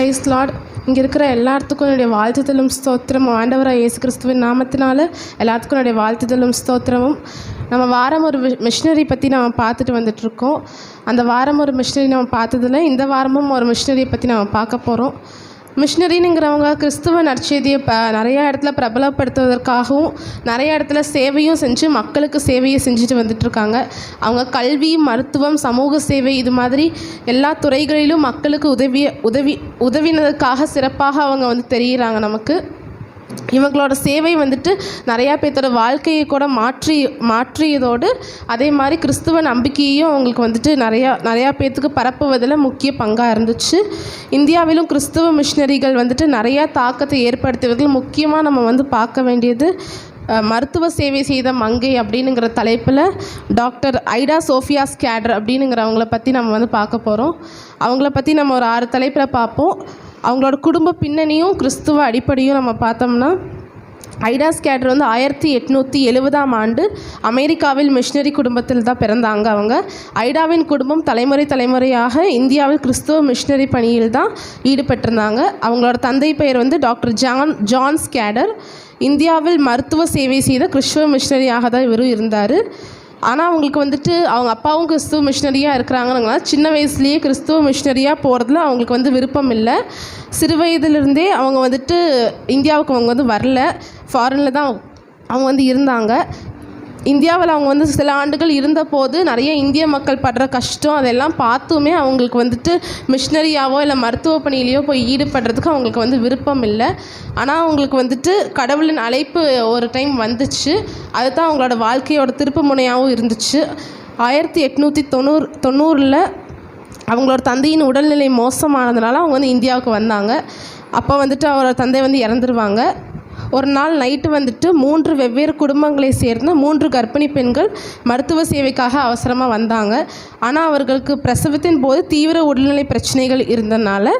Price Lord இங்கே இருக்கிற எல்லாத்துக்கும் என்னுடைய வாழ்த்துதலும் ஸ்தோத்திரம். ஆண்டவராக இயேசு கிறிஸ்துவின் நாமத்தினால எல்லாத்துக்கும் என்னுடைய வாழ்த்துதலும் ஸ்தோத்திரமும். நம்ம வாரம் ஒரு மிஷினரி பற்றி நம்ம பார்த்துட்டு வந்துட்ருக்கோம் அந்த வாரம் ஒரு மிஷினரி நம்ம பார்த்ததில் இந்த வாரமும் ஒரு மிஷினரியை பற்றி நம்ம பார்க்க போகிறோம் மிஷினரினுங்கிறவங்க கிறிஸ்துவ நற்செய்தியை ப நிறையா இடத்துல பிரபலப்படுத்துவதற்காகவும் நிறைய இடத்துல சேவையும் செஞ்சு மக்களுக்கு சேவையை செஞ்சுட்டு வந்துட்டுருக்காங்க. அவங்க கல்வி மருத்துவம் சமூக சேவை இது மாதிரி எல்லா துறைகளிலும் மக்களுக்கு உதவிய உதவி உதவினதுக்காக சிறப்பாக அவங்க வந்து தெரிகிறாங்க நமக்கு. இவங்களோட சேவை வந்துட்டு நிறையா பேர்த்தோட வாழ்க்கையை கூட மாற்றி மாற்றியதோடு அதே மாதிரி கிறிஸ்துவ நம்பிக்கையும் அவங்களுக்கு வந்துட்டு நிறையா நிறையா பேர்த்துக்கு பரப்புவதில் முக்கிய பங்காக இருந்துச்சு. இந்தியாவிலும் கிறிஸ்துவ மிஷினரிகள் வந்துட்டு நிறையா தாக்கத்தை ஏற்படுத்துவதில் முக்கியமாக நம்ம வந்து பார்க்க வேண்டியது மருத்துவ சேவை செய்த மங்கை அப்படிங்கிற தலைப்பில் டாக்டர் ஐடா சோஃபியா ஸ்கேடர் அப்படிங்கிறவங்கள பற்றி நம்ம வந்து பார்க்க போகிறோம் அவங்கள பற்றி நம்ம ஒரு ஆறு தலைப்பில் பார்ப்போம். அவங்களோட குடும்ப பின்னணியும் கிறிஸ்துவ அடிப்படையும் நம்ம பார்த்தோம்னா ஐடா ஸ்கேடர் வந்து ஆயிரத்தி எட்நூற்றி எழுபதாம் ஆண்டு அமெரிக்காவில் மிஷினரி குடும்பத்தில் தான் பிறந்தாங்க அவங்க. ஐடாவின் குடும்பம் தலைமுறை தலைமுறையாக இந்தியாவில் கிறிஸ்துவ மிஷினரி பணியில் தான் ஈடுபட்டிருந்தாங்க. அவங்களோட தந்தை பெயர் வந்து டாக்டர் ஜான் ஜான் ஸ்கேடர் இந்தியாவில் மருத்துவ சேவை செய்த கிறிஸ்துவ மிஷினரியாக தான் இவரும் இருந்தார். ஆனால் அவங்களுக்கு வந்துட்டு அவங்க அப்பாவும் கிறிஸ்துவ மிஷினரியாக இருக்கிறாங்கன்னா சின்ன வயசுலேயே கிறிஸ்துவ மிஷினரியாக போகிறதுல அவங்களுக்கு வந்து விருப்பம் இல்லை. சிறு வயதிலிருந்தே அவங்க வந்துட்டு இந்தியாவுக்கு அவங்க வந்து வரல. ஃபாரினில் தான் அவங்க வந்து இருந்தாங்க. இந்தியாவில் அவங்க வந்து சில ஆண்டுகள் இருந்தபோது நிறைய இந்திய மக்கள் படுற கஷ்டம் அதெல்லாம் பார்த்துமே அவங்களுக்கு வந்துட்டு மிஷினரியாவோ இல்லை மருத்துவ பணியிலையோ போய் ஈடுபடுறதுக்கு அவங்களுக்கு வந்து விருப்பம் இல்லை. ஆனால் அவங்களுக்கு வந்துட்டு கடவுளின் அழைப்பு ஒரு டைம் வந்துச்சு. அதுதான் அவங்களோட வாழ்க்கையோட திருப்பு முனையாகவும் இருந்துச்சு. ஆயிரத்தி எட்நூற்றி தொண்ணூறு தொண்ணூறில் அவங்களோட தந்தையின் உடல்நிலை மோசமானதுனால அவங்க வந்து இந்தியாவுக்கு வந்தாங்க. அப்போ வந்துட்டு அவரோட தந்தை வந்து இறந்துருவாங்க. ஒரு நாள் நைட்டு வந்துட்டு மூன்று வெவ்வேறு குடும்பங்களை சேர்ந்த மூன்று கர்ப்பிணி பெண்கள் மருத்துவ சேவைக்காக அவசரமாக வந்தாங்க. ஆனால் அவர்களுக்கு பிரசவத்தின் போது தீவிர உடல்நிலை பிரச்சனைகள் இருந்தனால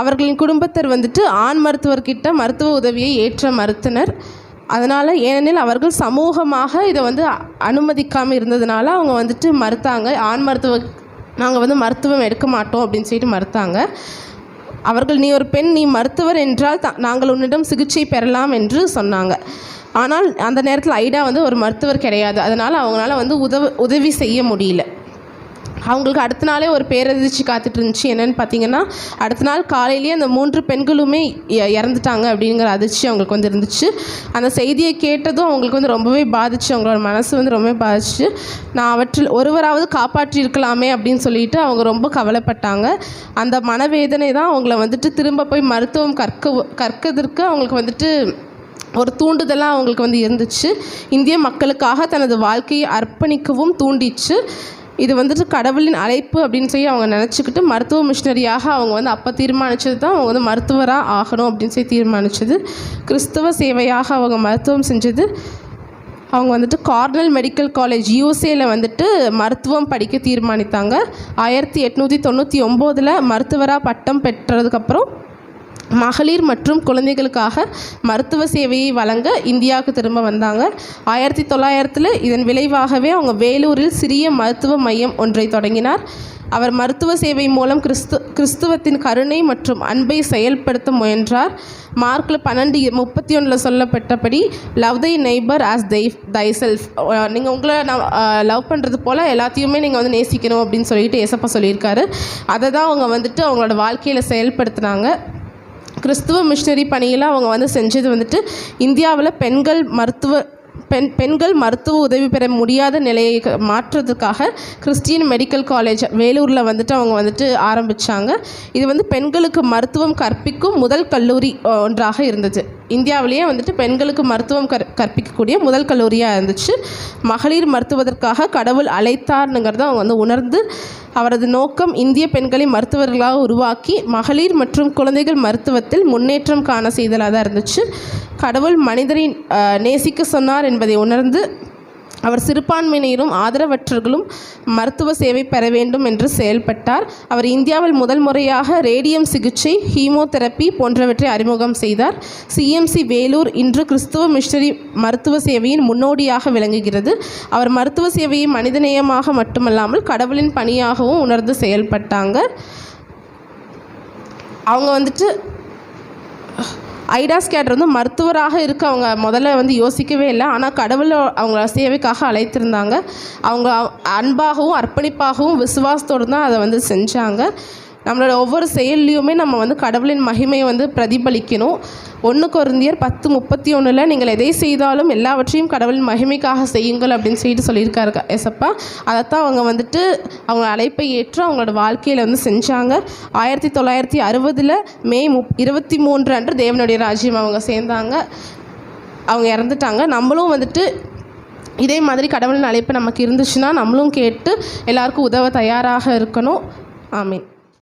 அவர்களின் குடும்பத்தர் வந்துட்டு ஆண் மருத்துவர்கிட்ட மருத்துவ உதவியை ஏற்ற மறுத்தனர். அதனால் ஏனெனில் அவர்கள் சமூகமாக இதை வந்து அனுமதிக்காமல் இருந்ததுனால அவங்க வந்துட்டு மறுத்தாங்க. ஆண் மருத்துவ நாங்கள் வந்து மருத்துவம் எடுக்க மாட்டோம் அப்படின்னு சொல்லிட்டு மறுத்தாங்க. அவர்கள் நீ ஒரு பெண் நீ மருத்துவர் என்றால் த நாங்கள் உன்னிடம் சிகிச்சை பெறலாம் என்று சொன்னாங்க. ஆனால் அந்த நேரத்தில் ஐடா வந்து ஒரு மருத்துவர் கிடையாது. அதனால் அவங்களால வந்து உதவ உதவி செய்ய முடியல. அவங்களுக்கு அடுத்த நாளே ஒரு பேரதிர்ச்சி காத்துட்டு இருந்துச்சு. என்னன்னு பார்த்தீங்கன்னா அடுத்த நாள் காலையிலேயே அந்த மூன்று பெண்களுமே இ- இறந்துட்டாங்க அப்படிங்கிற அதிர்ச்சி அவங்களுக்கு வந்து இருந்துச்சு. அந்த செய்தியை கேட்டதும் அவங்களுக்கு வந்து ரொம்பவே பாதிச்சு. அவங்களோட மனசு வந்து ரொம்பவே பாதிச்சு. நான் அவற்றில் ஒருவராவது காப்பாற்றி இருக்கலாமே அப்படின்னு சொல்லிட்டு அவங்க ரொம்ப கவலைப்பட்டாங்க. அந்த மனவேதனை தான் அவங்கள வந்துட்டு திரும்ப போய் மருத்துவம் கற்க கற்கதற்கு அவங்களுக்கு வந்துட்டு ஒரு தூண்டுதலாக அவங்களுக்கு வந்து இருந்துச்சு. இந்திய மக்களுக்காக தனது வாழ்க்கையை அர்ப்பணிக்கவும் தூண்டிச்சு. இது வந்துட்டு கடவுளின் அழைப்பு அப்படின்னு சொல்லி அவங்க நினச்சிக்கிட்டு மருத்துவ மிஷினரியாக அவங்க வந்து அப்போ தீர்மானித்தது தான் அவங்க வந்து மருத்துவராக ஆகணும் அப்படின்னு சொல்லி தீர்மானித்தது கிறிஸ்துவ சேவையாக அவங்க மருத்துவம் செஞ்சது. அவங்க வந்துட்டு கார்னல் மெடிக்கல் காலேஜ் யூஎஸ்ஏல வந்துட்டு மருத்துவம் படிக்க தீர்மானித்தாங்க. ஆயிரத்தி எட்நூற்றி தொண்ணூற்றி ஒம்போதில் மருத்துவராக பட்டம் பெற்றதுக்கப்புறம் மகளிர் மற்றும் குழந்தைகளுக்காக மருத்துவ சேவையை வழங்க இந்தியாவுக்கு திரும்ப வந்தாங்க. ஆயிரத்தி தொள்ளாயிரத்தில் இதன் விளைவாகவே அவங்க வேலூரில் சிறிய மருத்துவ மையம் ஒன்றை தொடங்கினார். அவர் மருத்துவ சேவை மூலம் கிறிஸ்து கிறிஸ்துவத்தின் கருணை மற்றும் அன்பை செயல்படுத்த முயன்றார். மார்க்கில் பன்னெண்டு முப்பத்தி ஒன்றில் சொல்லப்பட்டபடி love thy neighbour as thy thyself நீங்கள் உங்களை நான் லவ் பண்ணுறது போல் எல்லாத்தையுமே நீங்கள் வந்து நேசிக்கணும் அப்படின்னு சொல்லிட்டு எசப்பா சொல்லியிருக்காரு. அதை தான் அவங்க வந்துட்டு அவங்களோட வாழ்க்கையில் செயல்படுத்தினாங்க. கிறிஸ்துவ மிஷினரி பணியில் அவங்க வந்து செஞ்சது வந்துட்டு இந்தியாவில் பெண்கள் மருத்துவ பெண் பெண்கள் மருத்துவ உதவி பெற முடியாத நிலையை மாற்றுறதுக்காக கிறிஸ்டியன் மெடிக்கல் காலேஜ் வேலூரில் வந்துட்டு அவங்க வந்துட்டு ஆரம்பித்தாங்க இது வந்து பெண்களுக்கு மருத்துவம் கற்பிக்கும் முதல் கல்லூரி ஒன்றாக இருந்தது. இந்தியாவிலேயே வந்துட்டு பெண்களுக்கு மருத்துவம் கற் கற்பிக்கக்கூடிய முதல் கல்லூரியாக இருந்துச்சு. மகளிர் மருத்துவதற்காக கடவுள் அழைத்தார்னுங்கிறத அவங்க வந்து உணர்ந்து அவரது நோக்கம் இந்திய பெண்களை மருத்துவர்களாக உருவாக்கி மகளிர் மற்றும் குழந்தைகள் மருத்துவத்தில் முன்னேற்றம் காண செய்தலாக தான் இருந்துச்சு. கடவுள் மனிதரை நேசிக்க சொன்னார் என்பதை உணர்ந்து அவர் சிறுபான்மையினரும் ஆதரவற்றர்களும் மருத்துவ சேவை பெற வேண்டும் என்று செயல்பட்டார். அவர் இந்தியாவில் முதல் முறையாக ரேடியம் சிகிச்சை ஹீமோதெரப்பி போன்றவற்றை அறிமுகம் செய்தார். சிஎம்சி வேலூர் இன்று கிறிஸ்துவ மிஷனரி மருத்துவ சேவையின் முன்னோடியாக விளங்குகிறது. அவர் மருத்துவ சேவையை மனிதநேயமாக மட்டுமல்லாமல் கடவுளின் பணியாகவும் உணர்ந்து செயல்பட்டாங்க. அவங்க வந்துட்டு ஐடாஸ் கேட்டர் வந்து மருத்துவராக இருக்க அவங்க முதல்ல வந்து யோசிக்கவே இல்லை. ஆனால் கடவுள் அவங்கள சேவைக்காக அழைத்திருந்தாங்க. அவங்க அன்பாகவும் அர்ப்பணிப்பாகவும் விசுவாசத்தோடு தான் அதை வந்து செஞ்சாங்க. நம்மளோட ஒவ்வொரு செயல்லையுமே நம்ம வந்து கடவுளின் மகிமையை வந்து பிரதிபலிக்கணும். ஒன்று குருந்தியர் பத்து முப்பத்தி ஒன்றில் நீங்கள் எதை செய்தாலும் எல்லாவற்றையும் கடவுளின் மகிமைக்காக செய்யுங்கள் அப்படின்னு சொல்லிட்டு சொல்லியிருக்காரு எசப்பா அதைத்தான் அவங்க வந்துட்டு அவங்க அழைப்பை ஏற்று அவங்களோட வாழ்க்கையில் வந்து செஞ்சாங்க. ஆயிரத்தி தொள்ளாயிரத்தி அறுபதில் மே முப் இருபத்தி மூன்று அன்று தேவனுடைய ராஜ்யம் அவங்க சேர்ந்தாங்க. அவங்க இறந்துட்டாங்க. நம்மளும் வந்துட்டு இதே மாதிரி கடவுளின் அழைப்பு நமக்கு இருந்துச்சுன்னா நம்மளும் கேட்டு எல்லாருக்கும் உதவ தயாராக இருக்கணும். ஆமீன்.